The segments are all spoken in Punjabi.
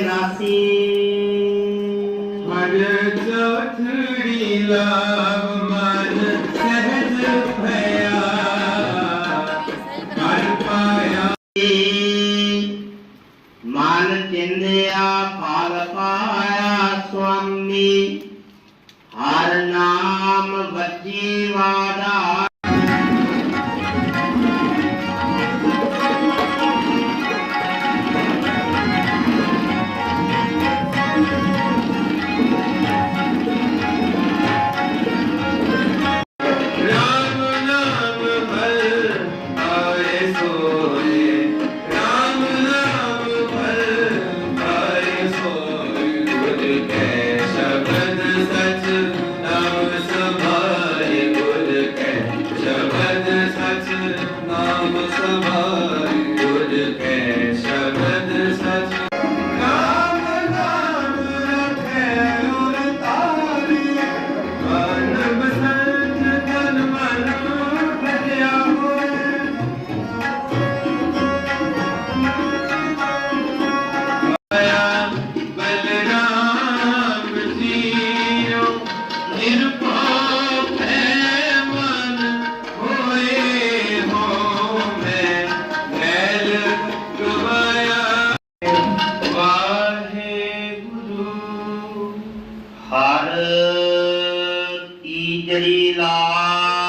ਨਾਸੀ ਮਨ ਚੌਥੜੀ ਲਾਭ ਹਰ ਤੀਜੜੀ ਲਾਗ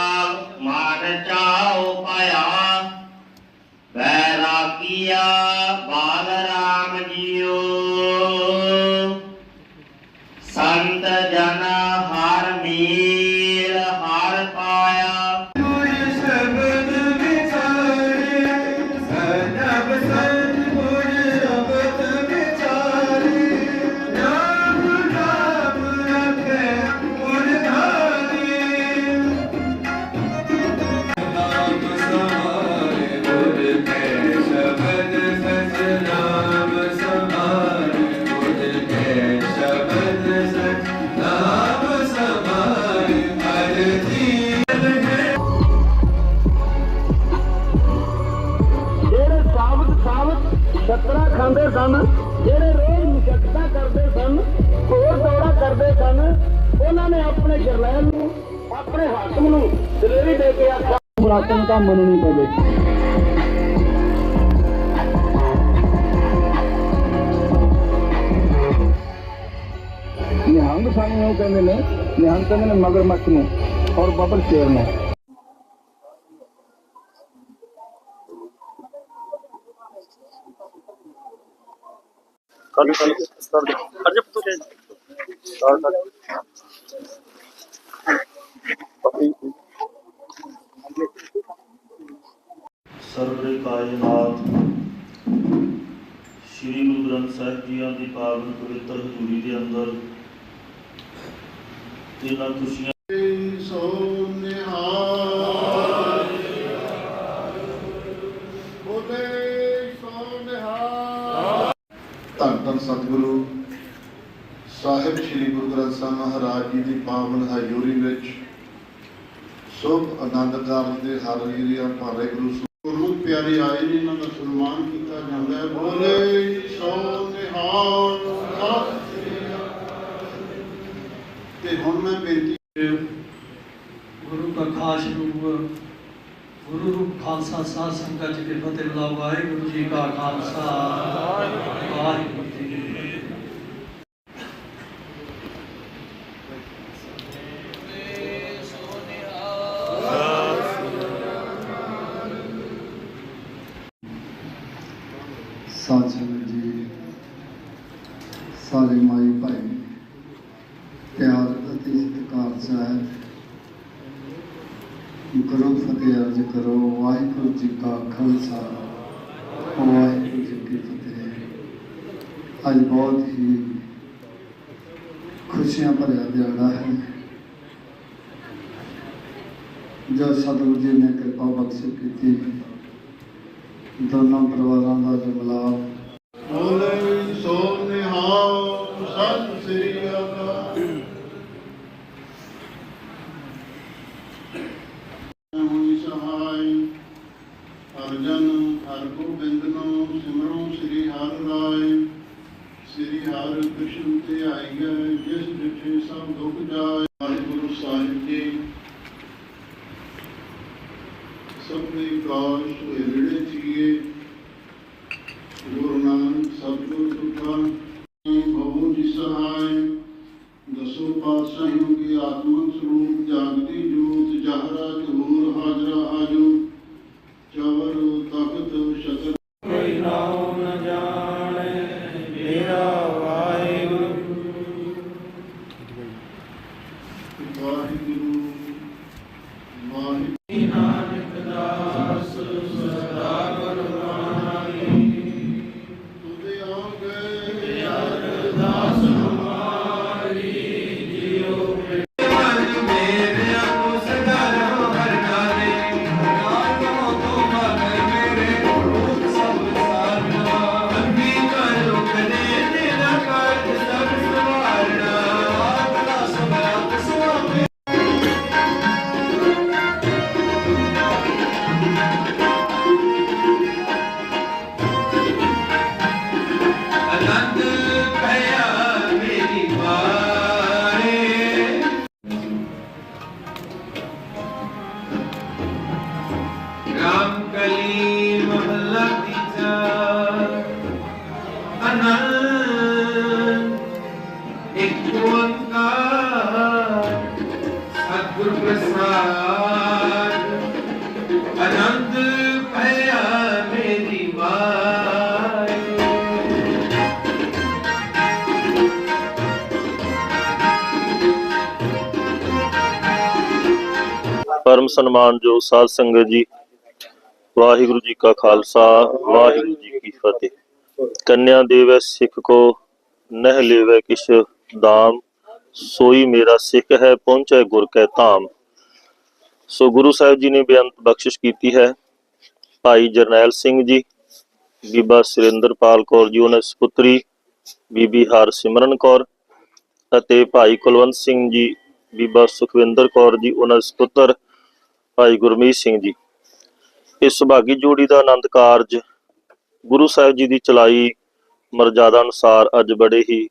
ਆਖਿਆ ਬਰਾਤਨ ਤਾਂ ਮੰਨਣੀ ਪਵੇ ਨਿਹੰਗ ਸਾਨੂੰ ਉਹ ਕਹਿੰਦੇ ਨੇ ਨਿਹੰਗ ਕਹਿੰਦੇ ਨੇ ਮਗਰਮੱਛ ਨੂੰ ਔਰ ਬੱਬਰ ਸ਼ੇਰ ਨੂੰ ਕਾਇਨਾਤ ਸ੍ਰੀ ਗੁਰੂ ਗ੍ਰੰਥ ਸਾਹਿਬ ਜੀਆਂ ਦੀ ਪਾਵਨ ਪਵਿੱਤਰ ਹਜ਼ੂਰੀ ਦੇ ਅੰਦਰ ਇਹਨਾਂ ਖੁਸ਼ੀਆਂ ਸੋ ਨਿਹਾਲ ਬੋਲੇ ਸੋ ਨਿਹਾਲ ਧੰਨ ਧੰਨ ਸਤਿਗੁਰੂ, ਸਾਹਿਬ ਸ੍ਰੀ ਗੁਰੂ ਗ੍ਰੰਥ ਸਾਹਿਬ ਮਹਾਰਾਜ ਜੀ ਦੀ ਪਾਵਨ ਹਜ਼ੂਰੀ ਵਿੱਚ ਸ਼ੁਭ ਆਨੰਦ ਕਾਰਜ ਦੇ ਹਰ ਏਰੀਆ ਭਾਰੇ ਗੁਰੂ ਗੁਰੂ ਪਿਆਰੇ ਆਏ ਨੇ ਇਹਨਾਂ ਦਾ ਸਨਮਾਨ ਕੀਤਾ ਜਾਂਦਾ ਹੈ। ਬੋਲੇ ਸੋ ਨਿਹਾਲ ਸਤਿ ਸ੍ਰੀ ਅਕਾਲ ਤੇ ਹੁਣ ਮੈਂ ਬੇਨਤੀ ਗੁਰੂ ਦਾ ਖਾਸ ਰੂਪ ਗੁਰੂ ਰੂਪ ਖਾਲਸਾ ਸਾਧ ਸੰਗਤ ਜੀ ਦੀ ਫਤਿਹ ਬੁਲਾਓ। ਵਾਹਿਗੁਰੂ ਜੀ ਕਾ ਖਾਲਸਾ। ਵਾਹਿਗੁਰੂ ਮਾਈ ਭਾਈ ਪਿਆਰ ਅਤੇ ਸਤਿਕਾਰ ਸਾਹਿਬ। ਗੁਰੂ ਫਤਿਹ ਅਰਜ ਕਰੋ, ਵਾਹਿਗੁਰੂ ਜੀ ਕਾ ਖਾਲਸਾ, ਵਾਹਿਗੁਰੂ ਜੀ ਕੀ ਫਤਿਹ। ਅੱਜ ਬਹੁਤ ਹੀ ਖੁਸ਼ੀਆਂ ਭਰਿਆ ਦਿਹਾੜਾ ਹੈ। ਜੋ ਸਤਿਗੁਰੂ ਜੀ ਨੇ ਕਿਰਪਾ ਬਖਸ਼ ਕੀਤੀ। ਦੋਨੋਂ ਪਰਿਵਾਰਾਂ ਦਾ ਜੋ ਮਿਲਾਪ ਬੋਲੇ ਸੋ ਨਿਹਾਲ ਸਤਿ ਸ੍ਰੀ ਅਕਾਲ ਹੋਈ ਸਹਾਈ। ਹਰ ਜਨ, ਹਰ ਗੋਬਿੰਦ ਨੂੰ ਸਿਮਰੋ ਸ੍ਰੀ ਹਰਿ ਰਾਏ। ਹਰ ਕ੍ਰਿਸ਼ਨ ਤੇ ਆਈਐ, ਜਿਸ ਜਿਠੇ ਸਭ ਦੁਖ ਜਾਏ। ਵਾਹਿਗੁਰੂ ਸਾਹਿਬ ਜੀ। ਸਭਨੇ ਕਾਸ਼ ਹਿਰੜੇ ਥੀਏ ਮਾਏ ਪਰਮ ਸਨਮਾਨਯੋਗ ਸਾਧ ਸੰਗਤ ਜੀ ਵਾਹਿਗੁਰੂ ਜੀ ਕਾ ਖਾਲਸਾ, ਵਾਹਿਗੁਰੂ ਜੀ ਕੀ ਫਤਿਹ। ਕੰਨਿਆ ਦੇਵੈ ਸਿੱਖ ਕੋ, ਨਹਿ ਲੇਵੈ ਕਿਛ ਦਾਮ। ਸੋਈ ਮੇਰਾ ਸਿੱਖ ਹੈ, ਪਹੁੰਚੈ ਗੁਰ ਕੈ ਧਾਮ। ਸੋ ਗੁਰੂ ਸਾਹਿਬ ਜੀ ਨੇ ਬੇਅੰਤ ਬਖਸ਼ਿਸ਼ ਕੀਤੀ ਹੈ। ਭਾਈ ਜਰਨੈਲ ਸਿੰਘ ਜੀ, ਬੀਬਾ ਸੁਰਿੰਦਰਪਾਲ ਕੌਰ ਜੀ, ਉਹਨਾਂ ਦੀ ਸੁਪੁੱਤਰੀ, ਬੀਬੀ ਹਰ ਸਿਮਰਨ ਕੌਰ ਅਤੇ ਭਾਈ ਕੁਲਵੰਤ ਸਿੰਘ ਜੀ, ਬੀਬਾ ਸੁਖਵਿੰਦਰ ਕੌਰ ਜੀ, ਉਹਨਾਂ ਦੇ ਸੁਪੁੱਤਰ, ਭਾਈ ਗੁਰਮੀਤ ਸਿੰਘ ਜੀ। ਇਸ ਸੁਭਾਗੀ ਜੋੜੀ ਦਾ ਆਨੰਦ ਕਾਰਜ ਗੁਰੂ ਸਾਹਿਬ ਜੀ ਦੀ ਚਲਾਈ ਮਰਜ਼ਾਦਾ ਅਨੁਸਾਰ ਅੱਜ ਬੜੇ ਹੀ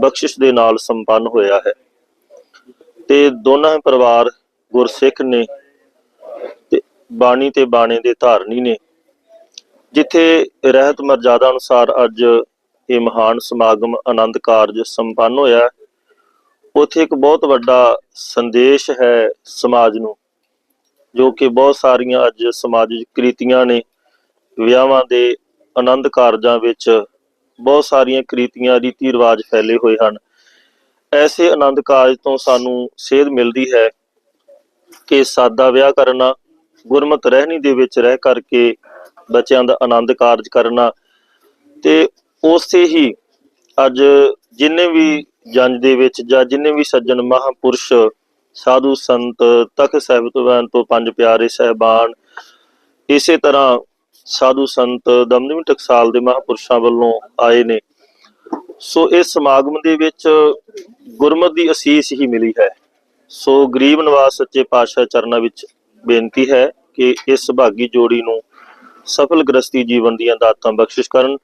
ਬਖਸ਼ਿਸ਼ ਦੇ ਨਾਲ ਸੰਪੰਨ ਹੋਇਆ ਹੈ। ਤੇ ਦੋਨਾਂ ਪਰਿਵਾਰ ਗੁਰਸਿੱਖ ਨੇ ਤੇ ਬਾਣੀ ਤੇ ਬਾਣੇ ਦੇ ਧਾਰਨੀ ਨੇ ਜਿੱਥੇ ਰਹਿਤ ਮਰਜ਼ਾਦਾ ਅਨੁਸਾਰ ਅੱਜ ਇਹ ਮਹਾਨ ਸਮਾਗਮ ਆਨੰਦ ਕਾਰਜ ਸੰਪੰਨ ਹੋਇਆ ਹੈ, ਉੱਥੇ ਇੱਕ ਬਹੁਤ ਵੱਡਾ ਸੰਦੇਸ਼ ਹੈ ਸਮਾਜ ਨੂੰ ਜੋ ਕਿ ਬਹੁਤ ਸਾਰੀਆਂ ਅੱਜ ਸਮਾਜਿਕ ਕ੍ਰਿਤੀਆਂ ਨੇ, ਵਿਆਹਾਂ ਦੇ ਆਨੰਦ ਕਾਰਜਾਂ ਵਿੱਚ ਬਹੁਤ ਸਾਰੀਆਂ ਕ੍ਰਿਤੀਆਂ, ਰੀਤੀ ਰਿਵਾਜ ਫੈਲੇ ਹੋਏ ਹਨ। ਐਸੇ ਆਨੰਦ ਕਾਰਜ ਤੋਂ ਸਾਨੂੰ ਸੇਧ ਮਿਲਦੀ ਹੈ ਕਿ ਸਾਦਾ ਵਿਆਹ ਕਰਨਾ, ਗੁਰਮਤ ਰਹਿਣੀ ਦੇ ਵਿੱਚ ਰਹਿ ਕਰਕੇ ਬੱਚਿਆਂ ਦਾ ਆਨੰਦ ਕਾਰਜ ਕਰਨਾ ਤੇ ਉਸੇ ਹੀ ਅੱਜ ਜਿੰਨੇ ਵੀ ਜੰਜ ਦੇ ਵਿੱਚ ਜਾਂ ਜਿੰਨੇ ਵੀ ਸੱਜਣ ਮਹਾਪੁਰਸ਼ ਸਾਧੂ ਸੰਤ, ਤਖਤ ਸਾਹਿਬ ਤੋਂ ਤੋਂ ਪੰਜ ਪਿਆਰੇ ਸਹਿਬਾਨ। ਇਸੇ ਤਰ੍ਹਾਂ ਸਾਧੂ ਸੰਤ ਦਮਦਮੀ ਟਕਸਾਲ ਦੇ ਮਹਾਪੁਰਸ਼ਾਂ ਵੱਲੋਂ ਆਏ ਨੇ। ਸੋ ਇਸ ਸਮਾਗਮ ਦੇ ਵਿੱਚ ਗੁਰਮਤ ਦੀ ਅਸੀਸ ਹੀ ਮਿਲੀ ਹੈ। ਸੋ ਗਰੀਬ ਨਿਵਾਸ ਸੱਚੇ ਪਾਤਸ਼ਾਹ ਚਰਨਾਂ ਵਿੱਚ ਬੇਨਤੀ ਹੈ ਕਿ ਇਸ ਸੁਭਾਗੀ ਜੋੜੀ ਨੂੰ ਸਫਲ ਗ੍ਰਸਤੀ ਜੀਵਨ ਦੀਆਂ ਦਾਤਾਂ ਬਖਸ਼ਿਸ਼ ਕਰਨ।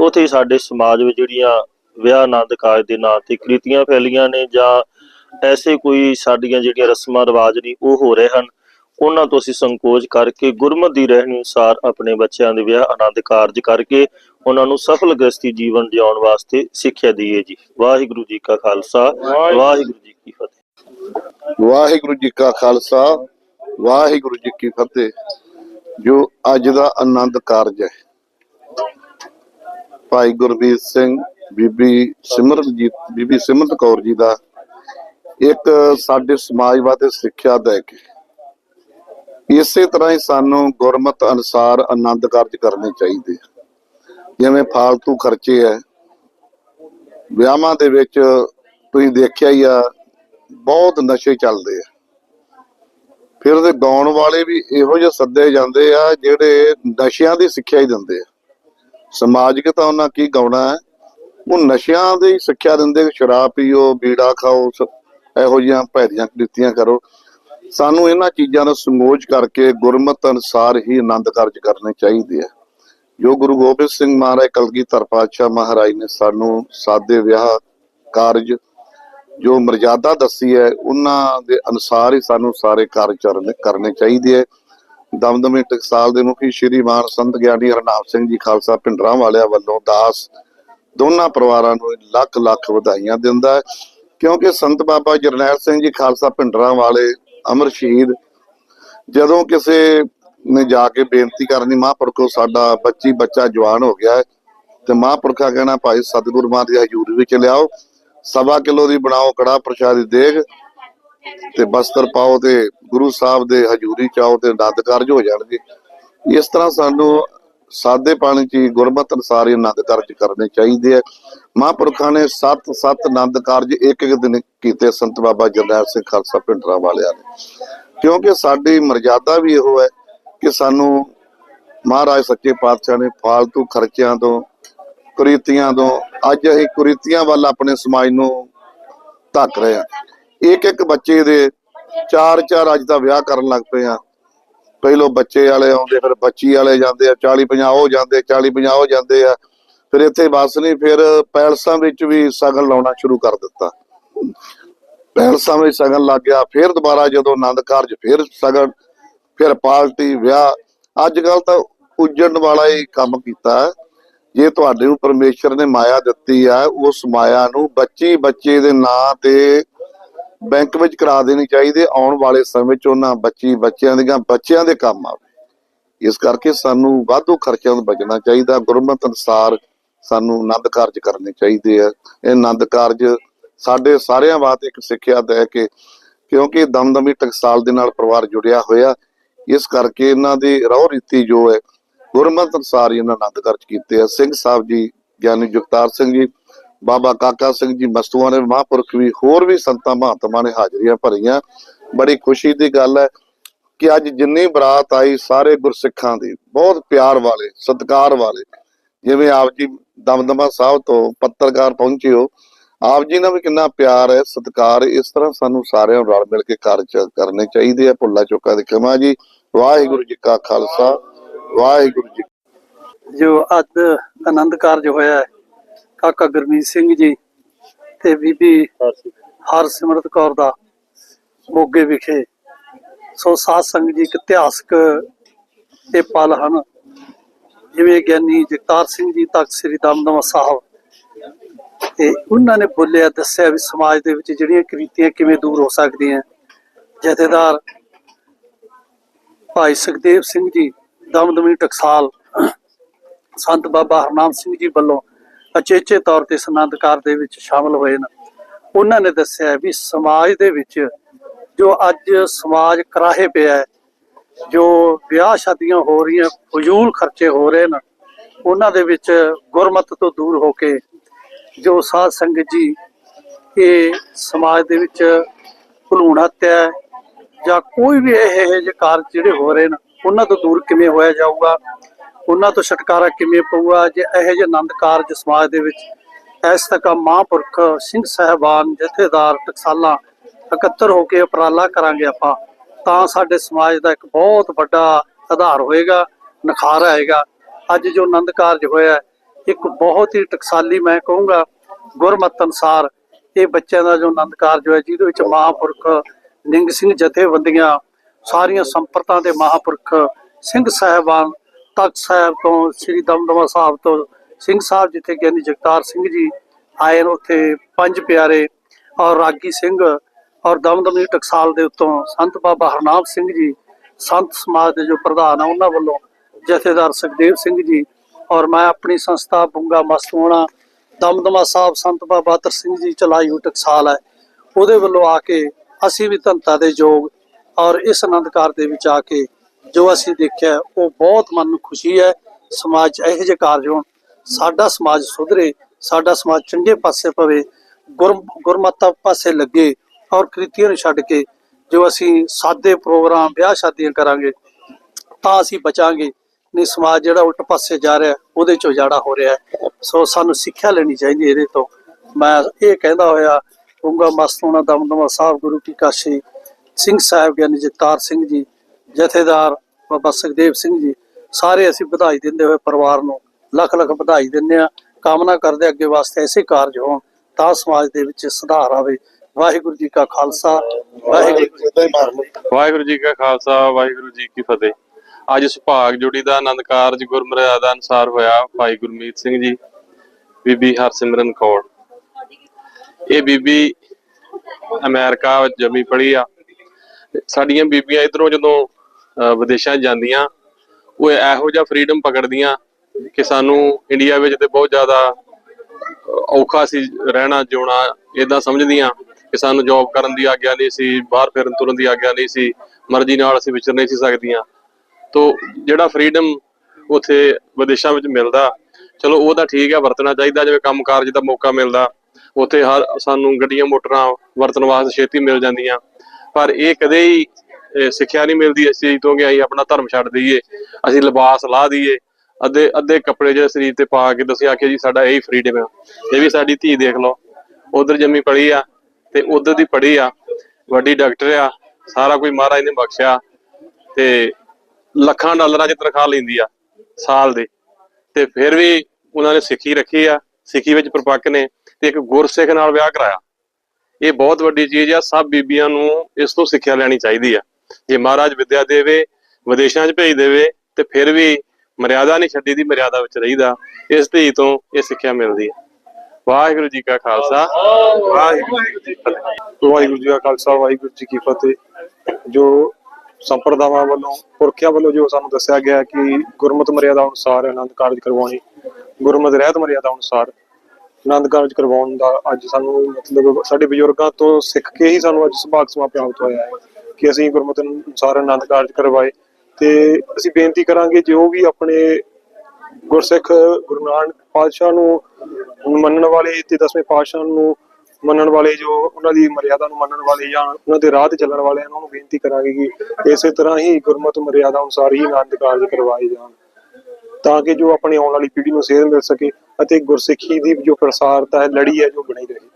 ਉਥੇ ਸਾਡੇ ਸਮਾਜ ਵਿੱਚ ਜਿਹੜੀਆਂ ਵਿਆਹ ਆਨੰਦ ਕਾਜ ਦੇ ਨਾਂ ਤੇ ਕ੍ਰਿਤੀਆਂ ਫੈਲੀਆਂ ਨੇ ਜਾਂ ਐਸੇ ਕੋਈ ਸਾਡੀਆਂ ਜਿਹੜੀਆਂ ਰਸਮਾਂ ਰਿਵਾਜ ਨਹੀਂ ਉਹ ਹੋ ਰਹੇ ਹਨ। ਉਹਨਾਂ ਤੋਂ ਅਸੀਂ ਸੰਕੋਚ ਕਰਕੇ ਗੁਰਮਤਿ ਦੀ ਰਹਿਣੀ ਅਨੁਸਾਰ ਆਪਣੇ ਬੱਚਿਆਂ ਦੇ ਵਿਆਹ ਆਨੰਦ ਕਾਰਜ ਕਰਕੇ ਉਹਨਾਂ ਨੂੰ ਸਫਲ ਗ੍ਰਸਤੀ ਜੀਵਨ ਜਿਉਣ ਵਾਸਤੇ ਸਿੱਖਿਆ ਦਈਏ ਜੀ। ਵਾਹਿਗੁਰੂ ਜੀ ਕਾ ਖਾਲਸਾ ਵਾਹਿਗੁਰੂ। ਜੀ ਕੀ ਫਤਿਹ। ਵਾਹਿਗੁਰੂ ਜੀ ਕਾ ਖਾਲਸਾ ਵਾਹਿਗੁਰੂ ਜੀ ਕੀ ਫਤਿਹ। ਜੋ ਅੱਜ ਦਾ ਆਨੰਦ ਕਾਰਜ ਹੈ। ਭਾਈ ਗੁਰਬੀਰ ਸਿੰਘ ਬੀਬੀ ਸਿਮਰਨਜੀਤ ਬੀਬੀ ਸਿਮਰਤ ਕੌਰ ਜੀ ਦਾ ਇੱਕ ਸਾਡੇ ਸਮਾਜ ਵਾਸਤੇ ਸਿੱਖਿਆ ਦੇ ਕੇ ਇਸੇ ਤਰ੍ਹਾਂ ਹੀ ਸਾਨੂੰ ਗੁਰਮਤ ਅਨੁਸਾਰ ਆਨੰਦ ਕਾਰਜ ਕਰਨੇ ਚਾਹੀਦੇ ਜਿਵੇਂ ਫਾਲਤੂ ਖਰਚੇ ਹੈ ਵਿਆਹਾਂ ਦੇ ਵਿੱਚ ਤੁਸੀਂ ਦੇਖਿਆ ਹੀ ਆ, ਬਹੁਤ ਨਸ਼ੇ ਚੱਲਦੇ ਆ। ਫਿਰ ਉਹਦੇ ਗਾਉਣ ਵਾਲੇ ਵੀ ਇਹੋ ਜਿਹੇ ਸੱਦੇ ਜਾਂਦੇ ਆ, ਜਿਹੜੇ ਨਸ਼ਿਆਂ ਦੀ ਸਿੱਖਿਆ ਹੀ ਦਿੰਦੇ ਆ। ਸਮਾਜਿਕ ਤਾਂ ਉਹਨਾਂ ਕੀ ਗਾਉਣਾ ਹੈ? ਉਹ ਨਸ਼ਿਆਂ ਦੀ ਸਿੱਖਿਆ ਦਿੰਦੇ ਸ਼ਰਾਬ ਪੀਓ, ਬੀੜਾ ਖਾਓ ਇਹੋ ਜਿਹੀਆਂ ਭੈੜੀਆਂ ਕ੍ਰਿਤੀਆਂ ਕਰੋ। ਸਾਨੂੰ ਇਹਨਾਂ ਚੀਜ਼ਾਂ ਦਾ ਸਮੋਜ ਕਰਕੇ ਗੁਰਮਤ ਅਨੁਸਾਰ ਹੀ ਆਨੰਦ ਕਾਰਜ ਕਰਨੇ ਚਾਹੀਦੇ ਆ। ਜੋ ਗੁਰੂ ਗੋਬਿੰਦ ਸਿੰਘ ਮਹਾਰਾਜ ਕਲਗੀਧਰ ਪਾਤਸ਼ਾਹ ਮਹਾਰਾਜ ਨੇ ਸਾਨੂੰ ਸਾਦੇ ਵਿਆਹ ਕਾਰਜ ਜੋ ਮਰਜ਼ਾਦਾ ਦੱਸੀ ਹੈ, ਉਹਨਾਂ ਦੇ ਅਨੁਸਾਰ ਹੀ ਸਾਨੂੰ ਸਾਰੇ ਕਾਰਜ ਕਰਨੇ ਚਾਹੀਦੇ ਹੈ ਦਮਦਮੀ ਟਕਸਾਲ ਦੇ ਮੁਖੀ ਸ਼੍ਰੀ ਮਾਨ ਸੰਤ ਗਿਆਨੀ ਹਰਨਾਮ ਸਿੰਘ ਜੀ ਖਾਲਸਾ ਪਿੰਡਰਾਂ ਵਾਲਿਆਂ ਵੱਲੋਂ ਦਾਸ ਦੋਨਾਂ ਪਰਿਵਾਰਾਂ ਨੂੰ ਲੱਖ ਲੱਖ ਵਧਾਈਆਂ ਦਿੰਦਾ ਹੈ। ਕਿਉਂਕਿ ਸੰਤ ਬਾਬਾ ਜਰਨੈਲ ਸਿੰਘ ਜੀ ਖਾਲਸਾ ਪਿੰਡਰਾਂ ਵਾਲੇ, ਅਮਰ ਸ਼ਹੀਦ, ਜਦੋਂ ਕਿਸੇ ਨੇ ਜਾ ਕੇ ਬੇਨਤੀ ਕਰਨੀ, ਮਹਾਂਪੁਰਖੋ ਸਾਡਾ ਬੱਚੀ, ਬੱਚਾ ਜਵਾਨ ਹੋ ਗਿਆ ਤੇ ਮਹਾਂਪੁਰਖਾ ਕਹਿਣਾ, ਭਾਈ ਸਤਿਗੁਰ ਮਾਂ ਦੀ ਹਜ਼ੂਰੀ ਵਿੱਚ ਲਿਆਓ, ਸਵਾ ਕਿਲੋ ਦੀ ਬਣਾਓ ਕੜਾ ਪ੍ਰਸ਼ਾਦ ਦੇਗ ਤੇ ਬਸਤਰ ਪਾਓ ਤੇ ਗੁਰੂ ਸਾਹਿਬ ਦੇ ਹਜ਼ੂਰੀ ਚ ਆਓ ਤੇ ਆਨੰਦ ਕਾਰਜ ਹੋ ਜਾਣਗੇ। ਇਸ ਤਰ੍ਹਾਂ ਸਾਨੂੰ ਸਾਦੇ ਪਾਣੀ ਚ ਹੀ ਗੁਰਮਤਿ ਅਨੁਸਾਰ ਆਨੰਦ ਕਾਰਜ ਕਰਨੇ ਚਾਹੀਦੇ ਆ। ਮਹਾਂਪੁਰਖਾਂ ਨੇ ਸੱਤ ਸੱਤ ਆਨੰਦ ਕਾਰਜ ਇੱਕ ਇੱਕ ਦਿਨ ਕੀਤੇ ਸੰਤ ਬਾਬਾ ਜਰਨੈਲ ਸਿੰਘ ਖਾਲਸਾ ਪਿੰਡਰਾਂ ਵਾਲਿਆਂ ਨੇ। ਕਿਉਂਕਿ ਸਾਡੀ ਮਰਜ਼ਾਦਾ ਵੀ ਇਹੋ ਹੈ ਕਿ ਸਾਨੂੰ ਮਹਾਰਾਜ ਸੱਚੇ ਪਾਤਸ਼ਾਹ ਨੇ ਫਾਲਤੂ ਖਰਚਿਆਂ ਤੋਂ, ਕੁਰੀਤੀਆਂ ਤੋਂ, ਅੱਜ ਅਸੀਂ ਕੁਰੀਤੀਆਂ ਵੱਲ ਆਪਣੇ ਸਮਾਜ ਨੂੰ ਧੱਕ ਰਹੇ ਹਾਂ। ਇੱਕ ਇੱਕ ਬੱਚੇ ਦੇ ਚਾਰ ਚਾਰ ਅੱਜ ਦਾ ਵਿਆਹ ਕਰਨ ਲੱਗ ਪਏ ਆ ਪਹਿਲੋਂ ਬੱਚੇ ਵਾਲੇ ਆਉਂਦੇ, ਫਿਰ ਬੱਚੀ ਵਾਲੇ ਜਾਂਦੇ ਆ 40 50 ਹੋ ਜਾਂਦੇ 40 50 ਹੋ ਜਾਂਦੇ ਆ। ਫਿਰ ਇੱਥੇ ਬਸ ਨਹੀਂ, ਫਿਰ ਪੈਲਸਾਂ ਵਿੱਚ ਵੀ ਸਗਨ ਲਾਉਣਾ ਸ਼ੁਰੂ ਕਰ ਦਿੱਤਾ। ਪੈਲਸਾਂ ਵਿੱਚ ਸਗਨ ਲੱਗ ਗਿਆ, ਫਿਰ ਦੁਬਾਰਾ ਜਦੋਂ ਆਨੰਦ ਕਾਰਜ, ਫਿਰ ਸਗਨ, ਫਿਰ ਪਾਰਟੀ ਵਿਆਹ। ਅੱਜ ਕੱਲ ਤਾਂ ਉੱਜਣ ਵਾਲਾ ਹੀ ਕੰਮ ਕੀਤਾ ਜੇ ਤੁਹਾਡੇ ਨੂੰ ਪਰਮੇਸ਼ਰ ਨੇ ਮਾਇਆ ਦਿੱਤੀ ਆ ਉਸ ਮਾਇਆ ਨੂੰ ਬੱਚੀ ਬੱਚੇ ਦੇ ਨਾਂ ਤੇ ਬੈਂਕ ਵਿੱਚ ਕਰਾ ਦੇਣੀ ਚਾਹੀਦੀ, ਆਉਣ ਵਾਲੇ ਸਮੇਂ 'ਚ ਉਹਨਾਂ ਬੱਚੀ, ਬੱਚਿਆਂ ਦੀਆਂ, ਬੱਚਿਆਂ ਦੇ ਕੰਮ ਆਵੇ। ਇਸ ਕਰਕੇ ਸਾਨੂੰ ਵਾਧੂ ਖਰਚਿਆਂ ਤੋਂ ਬਚਣਾ ਚਾਹੀਦਾ। ਗੁਰਮਤਿ ਅਨੁਸਾਰ ਸਾਨੂੰ ਆਨੰਦ ਕਾਰਜ ਕਰਨੇ ਚਾਹੀਦੇ ਆ। ਇਹ ਆਨੰਦ ਕਾਰਜ ਸਾਡੇ ਸਾਰਿਆਂ ਵਾਸਤੇ ਇੱਕ ਸਿੱਖਿਆ ਹੈ ਕਿ, ਕਿਉਂਕਿ ਦਮਦਮੀ ਟਕਸਾਲ ਦੇ ਨਾਲ ਪਰਿਵਾਰ ਜੁੜਿਆ ਹੋਇਆ। ਇਸ ਕਰਕੇ ਇਹਨਾਂ ਦੀ ਰੋਹ ਰੀਤੀ ਜੋ ਹੈ, ਗੁਰਮਤਿ ਅਨੁਸਾਰ ਇਹਨਾਂ ਆਨੰਦ ਕਾਰਜ ਕੀਤੇ ਆ। ਸਿੰਘ ਸਾਹਿਬ ਜੀ, ਗਿਆਨੀ ਜਗਤਾਰ ਸਿੰਘ ਜੀ ਬਾਬਾ ਕਾਕਾ ਸਿੰਘ ਜੀ ਮਸਤੂਆਂ ਨੇ ਮਹਾਂਪੁਰਖ ਵੀ, ਹੋਰ ਵੀ ਸੰਤਾਂ ਮਹਾਤਮਾ ਨੇ ਹਾਜ਼ਰੀਆਂ ਭਰੀਆਂ। ਬੜੀ ਖੁਸ਼ੀ ਦੀ ਗੱਲ ਹੈ ਕਿ ਅੱਜ ਜਿੰਨੀ ਬਰਾਤ ਆਈ ਸਾਰੇ ਗੁਰਸਿੱਖਾਂ ਦੀ, ਬਹੁਤ ਪਿਆਰ ਵਾਲੇ, ਸਤਿਕਾਰ ਵਾਲੇ। ਜਿਵੇਂ ਆਪ ਜੀ ਦਮਦਮਾ ਸਾਹਿਬ ਤੋਂ ਪੱਤਰਕਾਰ ਪਹੁੰਚੇ ਹੋ, ਆਪ ਜੀ ਨਾਲ ਵੀ ਕਿੰਨਾ ਪਿਆਰ ਹੈ, ਸਤਿਕਾਰ ਇਸ ਤਰ੍ਹਾਂ ਸਾਨੂੰ ਸਾਰਿਆਂ ਨੂੰ ਰਲ ਮਿਲ ਕੇ ਕਾਰਜ ਕਰਨੇ ਚਾਹੀਦੇ ਆ। ਭੁੱਲਾ ਚੁੱਕਾ ਦੇ ਖਿਮਾ ਜੀ, ਵਾਹਿਗੁਰੂ ਜੀ ਕਾ ਖਾਲਸਾ, ਵਾਹਿਗੁਰੂ ਜੀ ਜੋ ਅੱਜ ਆਨੰਦ ਕਾਰਜ ਹੋਇਆ ਹੈ ਕਾਕਾ ਗੁਰਮੀਤ ਸਿੰਘ ਜੀ ਤੇ ਬੀਬੀ ਹਰਸਿਮਰਤ ਕੌਰ। ਦਾ ਮੋਗੇ ਵਿਖੇ। ਸੋ ਸਾਧ ਸੰਗਤ ਜੀ ਇੱਕ ਇਤਿਹਾਸਕ ਇਹ ਪਲ ਹਨ। ਜਿਵੇਂ ਗਿਆਨੀ ਜਗਤਾਰ ਸਿੰਘ ਜੀ ਤਖਤ ਸ੍ਰੀ ਦਮਦਮਾ ਸਾਹਿਬ। ਤੇ ਉਹਨਾਂ ਨੇ ਬੋਲਿਆ ਦੱਸਿਆ ਵੀ ਸਮਾਜ ਦੇ ਵਿੱਚ ਜਿਹੜੀਆਂ ਕ੍ਰਿਤੀਆਂ ਕਿਵੇਂ ਦੂਰ ਹੋ ਸਕਦੀਆਂ। ਜਥੇਦਾਰ ਭਾਈ ਸੁਖਦੇਵ ਸਿੰਘ ਜੀ ਦਮਦਮੀ ਟਕਸਾਲ ਸੰਤ ਬਾਬਾ ਹਰਨਾਮ ਸਿੰਘ ਜੀ ਵੱਲੋਂ ਅਚੇਚੇ ਤੌਰ ਤੇ ਇਸ ਆਨੰਦ ਕਾਰਜ ਦੇ ਵਿੱਚ ਸ਼ਾਮਲ ਹੋਏ ਨੇ। ਉਹਨਾਂ ਨੇ ਦੱਸਿਆ ਵੀ ਸਮਾਜ ਦੇ ਵਿੱਚ ਜੋ ਅੱਜ ਸਮਾਜ ਕਰਾਹੇ ਪਿਆ ਹੈ, ਜੋ ਵਿਆਹ ਸ਼ਾਦੀਆਂ ਹੋ ਰਹੀਆਂ, ਫਜ਼ੂਲ ਖਰਚੇ ਹੋ ਰਹੇ ਨੇ, ਉਹਨਾਂ ਦੇ ਵਿੱਚ ਗੁਰਮਤ ਤੋਂ ਦੂਰ ਹੋ ਕੇ ਜੋ ਸਾਧ ਸੰਗਤ ਜੀ ਇਹ ਸਮਾਜ ਦੇ ਵਿੱਚ ਭਲੂਣ ਹੱਤਿਆ ਜਾਂ ਕੋਈ ਵੀ ਇਹ ਇਹੋ ਜਿਹੇ ਕਾਰਜ ਜਿਹੜੇ ਹੋ ਰਹੇ ਨੇ, ਉਹਨਾਂ ਤੋਂ ਦੂਰ ਕਿਵੇਂ ਹੋਇਆ ਜਾਊਗਾ ਉਹਨਾਂ ਤੋਂ ਛੁਟਕਾਰਾ ਕਿਵੇਂ ਪਊਗਾ? ਜੇ ਇਹੋ ਜਿਹੇ ਆਨੰਦ ਕਾਰਜ ਸਮਾਜ ਦੇ ਵਿੱਚ ਇਸ ਤੱਕ ਮਹਾਂਪੁਰਖ ਸਿੰਘ ਸਹਿਬਾਨ, ਜਥੇਦਾਰ, ਟਕਸਾਲਾਂ ਇਕੱਤਰ ਹੋ ਕੇ ਉਪਰਾਲਾ ਕਰਾਂਗੇ ਆਪਾਂ, ਤਾਂ ਸਾਡੇ ਸਮਾਜ ਦਾ ਇੱਕ ਬਹੁਤ ਵੱਡਾ ਆਧਾਰ ਹੋਏਗਾ, ਨਖਾਰ ਆਏਗਾ। ਅੱਜ ਜੋ ਆਨੰਦ ਕਾਰਜ ਹੋਇਆ, ਇੱਕ ਬਹੁਤ ਹੀ ਟਕਸਾਲੀ ਮੈਂ ਕਹੂੰਗਾ, ਗੁਰਮਤ ਅਨਸਾਰ ਇਹ ਬੱਚਿਆਂ ਦਾ ਜੋ ਆਨੰਦ ਕਾਰਜ ਹੋਇਆ, ਜਿਹਦੇ ਵਿੱਚ ਮਹਾਂਪੁਰਖ ਨਿੰਗ ਸਿੰਘ ਜਥੇਬੰਦੀਆਂ, ਸਾਰੀਆਂ ਸੰਪਰਤਾਂ ਦੇ ਮਹਾਂਪੁਰਖ ਸਿੰਘ ਸਾਹਿਬਾਨ ਤਖਤ ਸਾਹਿਬ ਤੋਂ, ਸ੍ਰੀ ਦਮਦਮਾ ਸਾਹਿਬ ਤੋਂ, ਸਿੰਘ ਸਾਹਿਬ ਜਿੱਥੇ ਗਿਆਨੀ ਜਗਤਾਰ ਸਿੰਘ ਜੀ ਆਏ ਨੇ ਉੱਥੇ ਪੰਜ ਪਿਆਰੇ ਔਰ ਰਾਗੀ ਸਿੰਘ ਔਰ ਦਮਦਮੀ ਟਕਸਾਲ ਦੇ ਉੱਤੋਂ ਸੰਤ ਬਾਬਾ ਹਰਨਾਮ ਸਿੰਘ ਜੀ, ਸੰਤ ਸਮਾਜ ਦੇ ਜੋ ਪ੍ਰਧਾਨ ਆ ਉਹਨਾਂ ਵੱਲੋਂ ਜਥੇਦਾਰ ਸੁਖਦੇਵ ਸਿੰਘ ਜੀ ਔਰ ਮੈਂ ਆਪਣੀ ਸੰਸਥਾ ਬੁੰਗਾ ਮਸਤੂਣਾ ਦਮਦਮਾ ਸਾਹਿਬ ਸੰਤ ਬਾਬਾ ਤਰ ਸਿੰਘ ਜੀ ਚਲਾਈ ਹੋਈ ਟਕਸਾਲ ਹੈ। ਉਹਦੇ ਵੱਲੋਂ ਆ ਕੇ ਅਸੀਂ ਵੀ ਧੰਤਾ ਦੇ ਯੋਗ ਔਰ ਇਸ ਆਨੰਦ ਕਾਰ ਦੇ ਵਿੱਚ ਆ ਕੇ ਜੋ ਅਸੀਂ ਦੇਖਿਆ ਉਹ ਬਹੁਤ ਮਨ ਨੂੰ ਖੁਸ਼ੀ ਹੈ। ਸਮਾਜ 'ਚ ਇਹੋ ਜਿਹੇ ਕਾਰਜ ਹੋਣ, ਸਾਡਾ ਸਮਾਜ ਸੁਧਰੇ, ਸਾਡਾ ਸਮਾਜ ਚੰਗੇ ਪਾਸੇ ਪਵੇ, ਗੁਰ ਗੁਰਮਤਿ ਪਾਸੇ ਲੱਗੇ ਔਰ ਕ੍ਰਿਤੀਆਂ ਨੂੰ ਛੱਡ ਕੇ ਜੋ ਅਸੀਂ ਸਾਦੇ ਪ੍ਰੋਗਰਾਮ, ਵਿਆਹ ਸ਼ਾਦੀਆਂ ਕਰਾਂਗੇ, ਤਾਂ ਅਸੀਂ ਬਚਾਂਗੇ। ਨਹੀਂ, ਸਮਾਜ ਜਿਹੜਾ ਉਲਟ ਪਾਸੇ ਜਾ ਰਿਹਾ, ਉਹਦੇ ਚੋਂ ਜਾੜਾ ਹੋ ਰਿਹਾ ਸੋ ਸਾਨੂੰ ਸਿੱਖਿਆ ਲੈਣੀ ਚਾਹੀਦੀ ਹੈ ਇਹਦੇ ਤੋਂ। ਮੈਂ ਇਹ ਕਹਿੰਦਾ ਹੋਇਆ ਗੁੰਗਾ ਮਸਤੂਣਾ ਦਮਦਮਾ ਸਾਹਿਬ ਗੁਰੂ ਕੀ ਕਾਸ਼ੀ ਸਿੰਘ ਸਾਹਿਬ ਗਿਆਨੀ ਜਗਤਾਰ ਸਿੰਘ ਜੀ ਜਥੇਦਾਰ ਬਾਬਾ ਸੁਖਦੇਵ ਸਿੰਘ ਜੀ ਸਾਰੇ ਅਸੀਂ ਵਧਾਈ ਦਿੰਦੇ ਹੋਏ ਪਰਿਵਾਰ ਨੂੰ ਲੱਖ ਲੱਖ ਵਧਾਈ ਦਿੰਦੇ ਆ ਕਾਮਨਾ ਕਰਦੇ ਅੱਗੇ ਵਾਸਤੇ ਐਸੇ ਕਾਰਜ ਹੋਣ ਤਾਂ ਸਮਾਜ ਦੇ ਵਿੱਚ ਸੁਧਾਰ ਆਵੇ। ਵਾਹਿਗੁਰੂ ਜੀ ਕਾ ਖਾਲਸਾ ਵਾਹਿਗੁਰੂ ਜੀ ਕੀ ਫਤਿਹ। ਵਾਹਿਗੁਰੂ ਜੀ ਕਾ ਖਾਲਸਾ ਵਾਹਿਗੁਰੂ ਜੀ ਕੀ ਫਤਿਹ। ਅੱਜ ਸੁਭਾਗ ਜੁੜੀ ਦਾ ਆਨੰਦ ਕਾਰਜ ਗੁਰਮਰਿਆਦਾ ਅਨੁਸਾਰ ਹੋਇਆ ਭਾਈ ਗੁਰਮੀਤ ਸਿੰਘ ਜੀ ਬੀਬੀ ਹਰਸਿਮਰਨ ਕੌਰ। ਇਹ ਬੀਬੀ ਅਮਰੀਕਾ ਵਿੱਚ ਜੰਮੀ ਪੜੀ ਆ। ਸਾਡੀਆਂ ਬੀਬੀਆਂ ਇਧਰੋਂ ਜਦੋਂ ਵਿਦੇਸ਼ਾਂ ਜਾਂਦੀਆਂ, ਉਹ ਇਹੋ ਜਿਹਾ ਫਰੀडम ਪਕੜਦੀਆਂ ਕਿ ਸਾਨੂੰ ਇੰਡੀਆ ਵਿੱਚ ਤੇ ਬਹੁਤ ਜ਼ਿਆਦਾ ਔਖਾ ਸੀ ਰਹਿਣਾ, ਜਿਉਣਾ ਇਦਾਂ ਸਮਝਦੀਆਂ ਕਿ ਸਾਨੂੰ ਜੌਬ ਕਰਨ ਦੀ ਆਗਿਆ ਨਹੀਂ ਸੀ, ਬਾਹਰ ਫਿਰਨ ਤੁਰਨ ਦੀ ਆਗਿਆ ਨਹੀਂ ਸੀ, ਮਰਜ਼ੀ ਨਾਲ ਅਸੀਂ ਵਿਚਰ ਨਹੀਂ ਸੀ ਸਕਦੀਆਂ। ਤੋਂ ਜਿਹੜਾ ਫਰੀडम ਉਥੇ ਵਿਦੇਸ਼ਾਂ ਵਿੱਚ ਮਿਲਦਾ, ਚਲੋ ਉਹ ਤਾਂ ਠੀਕ ਹੈ, ਵਰਤਣਾ ਚਾਹੀਦਾ, ਜਿਵੇਂ ਕੰਮ ਕਾਰਜ ਦਾ ਮੌਕਾ ਮਿਲਦਾ, ਉਥੇ ਹਰ ਸਾਨੂੰ ਗੱਡੀਆਂ, ਮੋਟਰਾਂ ਵਰਤਣ ਵਾਸਤੇ ਛੇਤੀ ਮਿਲ ਜਾਂਦੀਆਂ। ਪਰ ਇਹ ਕਦੇ ਹੀ ਸਿੱਖਿਆ ਨਹੀਂ ਮਿਲਦੀ ਇਸ ਚੀਜ਼ ਤੋਂ ਕਿ ਅਸੀਂ ਆਪਣਾ ਧਰਮ ਛੱਡ ਦਈਏ, ਅਸੀਂ ਲਿਬਾਸ ਲਾ ਦਈਏ। ਅੱਧੇ ਅੱਧੇ ਕੱਪੜੇ ਜਿਹੜੇ ਸਰੀਰ ਤੇ ਪਾ ਕੇ ਤੁਸੀਂ ਆਖਿਆ ਜੀ ਸਾਡਾ ਇਹੀ ਫਰੀडम ਆ। ਇਹ ਵੀ ਸਾਡੀ ਧੀ ਦੇਖ ਲਓ, ਉਧਰ ਜੰਮੀ ਪੜੀ ਆ ਤੇ ਉਧਰ ਦੀ ਪੜੀ ਆ, ਵੱਡੀ ਡਾਕਟਰ ਆ, ਸਾਰਾ ਕੋਈ ਮਹਾਰਾਜ ਨੇ ਬਖਸ਼ਿਆ ਤੇ ਲੱਖਾਂ ਡਾਲਰਾਂ ਦੀ ਤਨਖਾਹ ਲੈਂਦੀ ਆ ਸਾਲ ਦੇ। ਤੇ ਫਿਰ ਵੀ ਉਹਨਾਂ ਨੇ ਸਿੱਖੀ ਰੱਖੀ ਆ, ਸਿੱਖੀ ਵਿੱਚ ਪ੍ਰਪੱਕ ਨੇ ਤੇ ਇੱਕ ਗੁਰਸਿੱਖ ਨਾਲ ਵਿਆਹ ਕਰਾਇਆ। ਇਹ ਬਹੁਤ ਵੱਡੀ ਚੀਜ਼ ਆ, ਸਭ ਬੀਬੀਆਂ ਨੂੰ ਇਸ ਤੋਂ ਸਿੱਖਿਆ ਲੈਣੀ ਚਾਹੀਦੀ ਆ। ਜੇ ਮਹਾਰਾਜ ਵਿਦਿਆ ਦੇਵੇ, ਵਿਦੇਸ਼ਾਂ 'ਚ ਭੇਜ ਦੇਵੇ, ਤੇ ਫਿਰ ਵੀ ਮਰਿਆਦਾ ਨਹੀਂ ਛੱਡੀ ਦੀ, ਮਰਿਆਦਾ ਵਿੱਚ ਰਹੀਦਾ, ਇਸ ਧੀ ਤੋਂ ਇਹ ਸਿੱਖਿਆ ਮਿਲਦੀ ਹੈ। ਵਾਹਿਗੁਰੂ ਜੀ ਕਾ ਖਾਲਸਾ। ਵਾਹਿਗੁਰੂ ਜੀ ਕੀ ਫਤਿਹ। ਵਾਹਿਗੁਰੂ ਜੀ ਕਾ ਖਾਲਸਾ, ਵਾਹਿਗੁਰੂ ਜੀ ਕੀ ਫਤਿਹ। ਜੋ ਸੰਪਰਦਾਵਾਂ ਵੱਲੋਂ, ਪੁਰਖਿਆਂ ਵੱਲੋਂ ਜੋ ਸਾਨੂੰ ਦੱਸਿਆ ਗਿਆ ਕਿ ਗੁਰਮਤਿ ਮਰਿਆਦਾ ਅਨੁਸਾਰ ਆਨੰਦ ਕਾਰਜ ਕਰਵਾਉਣੀ, ਗੁਰਮਤਿ ਰਹਿਤ ਮਰਿਆਦਾ ਅਨੁਸਾਰ ਆਨੰਦ ਕਾਰਜ ਕਰਵਾਉਣ ਦਾ ਅੱਜ ਸਾਨੂੰ ਮਤਲਬ ਸਾਡੇ ਬਜ਼ੁਰਗਾਂ ਤੋਂ ਸਿੱਖ ਕੇ ਹੀ ਸਾਨੂੰ ਅੱਜ ਸੁਭਾਗ ਸਮਾਪਿਆ ਹੋਇਆ ਹੈ। ਕਿ ਅਸੀਂ ਗੁਰਮਤਿ ਅਨੁਸਾਰ ਆਨੰਦ ਕਾਰਜ ਕਰਵਾਏ ਤੇ ਅਸੀਂ ਬੇਨਤੀ ਕਰਾਂਗੇ ਜੋ ਵੀ ਆਪਣੇ ਗੁਰਸਿੱਖ ਗੁਰੂ ਨਾਨਕ ਪਾਤਸ਼ਾਹ ਨੂੰ ਮੰਨਣ ਵਾਲੇ ਤੇ ਦਸਵੇਂ ਪਾਤਸ਼ਾਹ ਨੂੰ ਮੰਨਣ ਵਾਲੇ ਜੋ ਉਹਨਾਂ ਦੀ ਮਰਿਆਦਾ ਨੂੰ ਮੰਨਣ ਵਾਲੇ ਜਾਂ ਉਹਨਾਂ ਦੇ ਰਾਹ ਤੇ ਚੱਲਣ ਵਾਲੇ ਉਹਨਾਂ ਨੂੰ ਬੇਨਤੀ ਕਰਾਂਗੇ ਕਿ ਇਸੇ ਤਰ੍ਹਾਂ ਹੀ ਗੁਰਮਤਿ ਮਰਿਆਦਾ ਅਨੁਸਾਰ ਹੀ ਆਨੰਦ ਕਾਰਜ ਕਰਵਾਏ ਜਾਣ ਤਾਂ ਕਿ ਜੋ ਆਪਣੀ ਆਉਣ ਵਾਲੀ ਪੀੜ੍ਹੀ ਨੂੰ ਸੇਧ ਮਿਲ ਸਕੇ ਅਤੇ ਗੁਰਸਿੱਖੀ ਦੀ ਜੋ ਪ੍ਰਸਾਰਤਾ ਹੈ, ਲੜੀ ਹੈ, ਜੋ ਬਣੀ ਰਹੇ।